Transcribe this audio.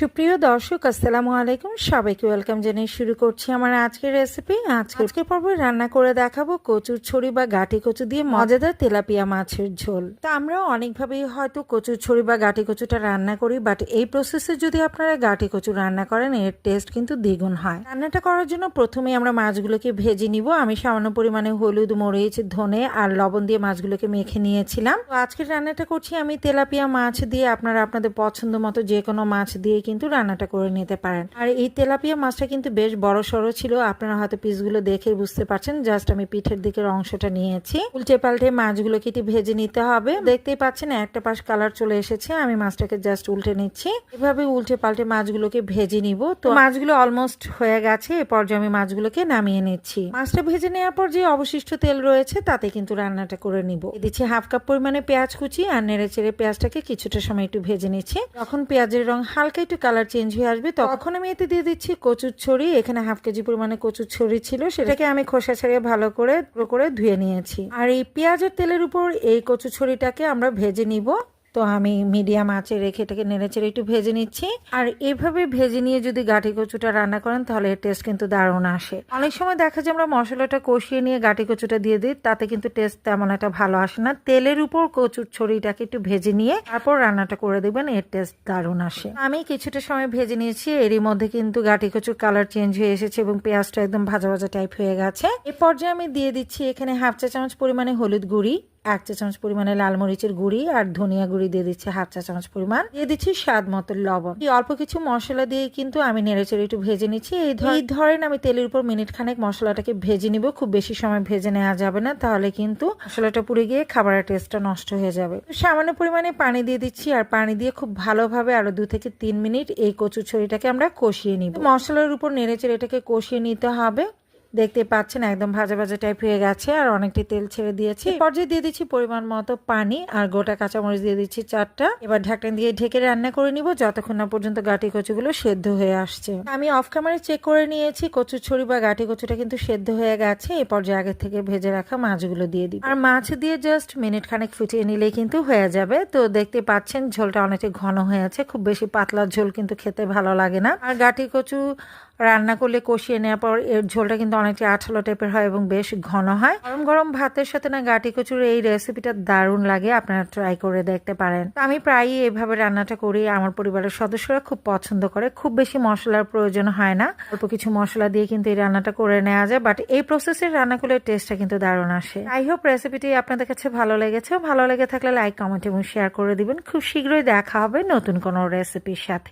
সুপ্রিয় দর্শক আসসালামু আলাইকুম। সবাইকে ওয়েলকাম জানিয়ে শুরু করছি আমার আজকের রেসিপি আজকে আজকে পর্বে রান্না করে দেখাবো কচুর ছড়ি বা গাটি কচু দিয়ে মজাদার তেলাপিয়া মাছের ঝোল। তা আমরা অনেকভাবেই হয়তো কচুর ছড়ি বা গাটি কচুটা রান্না করি বাট এই প্রসেসে যদি আপনারা গাটি কচু রান্না করেন এর টেস্ট কিন্তু দ্বিগুণ হয়। রান্নাটা করার জন্য প্রথমে আমরা মাছগুলোকে ভেজে নিব। আমি সামান্য পরিমাণে হলুদ মরিচ ধনে আর লবণ দিয়ে মাছগুলোকে মেখে নিয়েছিলাম। তো আজকের রান্নাটা করছি আমি তেলাপিয়া মাছ দিয়ে। আপনারা আপনাদের পছন্দ মতো যে কোনো মাছ দিয়ে কিন্তু রান্নাটা করে নিতে পারেন। আর এই তেলাপিয়া মাছটা কিন্তু বেশ বড় সড়ো ছিল। আপনারা হয়তো পিসগুলো দেখে বুঝতে পারছেন। জাস্ট আমি পিঠের দিকের অংশটা নিয়েছি। উল্টে পাল্টে মাছগুলো কেটে ভেজে নিতে হবে। দেখতেই পাচ্ছেন একটা পাশ কালার চলে এসেছে। আমি মাছটাকে জাস্ট উল্টে নিচ্ছি। এভাবে উল্টে পাল্টে মাছগুলোকে ভেজে নিব। তো মাছগুলো অলমোস্ট হয়ে গেছে। এ পর্যায়ে আমি মাছগুলোকে নামিয়ে নিচ্ছি। মাছটা ভেজে নেওয়ার পর যে অবশিষ্ট তেল রয়েছে, তাতে কিন্তু রান্নাটা করে নিব। দিচ্ছি হাফ কাপ পরিমাণে পেঁয়াজ কুচি আর নেড়ে চেড়ে পেঁয়াজটাকে কিছুটা সময় একটু ভেজে নিচ্ছি। যখন পেঁয়াজের রং হালকা একটু কালার চেঞ্জ হয়ে আসবে তখন আমি এতে দিয়ে দিচ্ছি কচুর ছড়ি। এখানে হাফ কেজি পরিমাণে কচুর ছড়ি ছিল সেটাকে আমি খোসা ছাড়িয়ে ভালো করে করে ধুয়ে নিয়েছি। আর এই পেঁয়াজের তেলের উপর এই কচু ছড়িটাকে আমরা ভেজে নিব। তো আমি মিডিয়াম আঁচে রেখে এটাকে নেড়ে চেড়ে একটু ভেজে নিচ্ছি। আর এভাবে ভেজে নিয়ে যদি গাঠি কচুটা রান্না করেন, তাহলে এর টেস্ট কিন্তু দারুণ আসে। অনেক সময় দেখা যায় আমরা মশলাটা কষিয়ে নিয়ে গাঠি কচুটা দিয়ে দিই, তাতে কিন্তু টেস্ট তেমন একটা ভালো আসে না। তেলের উপর কচুর ছড়িটাকে একটু ভেজে নিয়ে তারপর রান্নাটা করে দেবেন এর টেস্ট দারুণ আসে। আমি কিছুটা সময় ভেজে নিয়েছি, এরই মধ্যে কিন্তু গাঠি কচুর কালার চেঞ্জ হয়ে এসেছে এবং পেঁয়াজটা একদম ভাজা ভাজা টাইপ হয়ে গেছে। এ পর্যায়ে আমি দিয়ে দিচ্ছি এখানে হাফ চা চামচ পরিমাণে হলুদ গুঁড়ি। এক চা চামচ পরিমাণে লাল মরিচের গুঁড়ি আর ধনিয়া গুঁড়ি দিয়ে দিচ্ছি হাফ চা চামচ পরিমাণ। দিয়ে দিচ্ছি স্বাদ মতো লবণ। এই অল্প কিছু মশলা দিয়ে কিন্তু আমি নেড়েচেড়ে একটু ভেজে নিচ্ছি। এই ধরেন আমি তেলের উপর মিনিট খানেক মশলাটাকে ভেজে নিব। খুব বেশি সময় ভেজে নেওয়া যাবে না। তাহলে কিন্তু মশলাটা পুড়ে গিয়ে খাবারের টেস্টটা নষ্ট হয়ে যাবে। সামান্য পরিমাণে পানি দিয়ে দিচ্ছি আর পানি দিয়ে খুব ভালোভাবে আরও দু থেকে তিন মিনিট এই কচু ছড়িটাকে আমরা কষিয়ে নিব। মশলার উপর নেড়েচেড়ে এটাকে কষিয়ে নিতে হবে। দেখতে পাচ্ছেন একদম ভাজা ভাজা টাইপ হয়ে গেছে আর অনেকটি তেল ছেড়ে দিয়েছি। পর্যায়ে দিয়ে দিচ্ছি পরিমাণ মতো পানি আর গোটা কাঁচামরিচ দিয়ে দিচ্ছি চারটা। এবার ঢাকনা দিয়ে ঢেকে রান্না করে নিব যতক্ষণ না পর্যন্ত গাটি কচুগুলো সেদ্ধ হয়ে আসছে। আমি অফ ক্যামেরায় চেক করে নিয়েছি, কচুর ছড়ি বা গাটি কচুটা কিন্তু সেদ্ধ হয়ে গেছে। এই পর্যায়ে আগে থেকে ভেজে রাখা মাছগুলো দিয়ে দিই আর মাছ দিয়ে জাস্ট মিনিট খানেক ফুটিয়ে নিলেই কিন্তু হয়ে যাবে। তো দেখতে পাচ্ছেন ঝোলটা অনেকটা ঘন হয়ে আছে। খুব বেশি পাতলা ঝোল কিন্তু খেতে ভালো লাগে না। আর গাটি কচু রান্না করলে কষিয়ে নেওয়ার পর এর ঝোলটা কিন্তু অনেকটা আঠালো টাইপের হয় এবং বেশ ঘন হয়। গরম গরম ভাতের সাথে না গাটি কচুর এই রেসিপিটা দারুণ লাগে, আপনারা ট্রাই করে দেখতে পারেন। আমি প্রায়ই এভাবে রান্নাটা করি, আমার পরিবারের সদস্যরা খুব পছন্দ করে। খুব বেশি মশলার প্রয়োজন হয় না, অল্প কিছু মশলা দিয়ে কিন্তু এই রান্নাটা করে নেওয়া যায় বাট এই প্রসেসের রান্না করলে টেস্টটা কিন্তু দারুণ আসে। আই হোপ রেসিপিটি আপনাদের কাছে ভালো লেগেছে। ভালো লেগে থাকলে লাইক কমেন্ট এবং শেয়ার করে দিবেন। খুব শীঘ্রই দেখা হবে নতুন কোনো রেসিপির সাথে।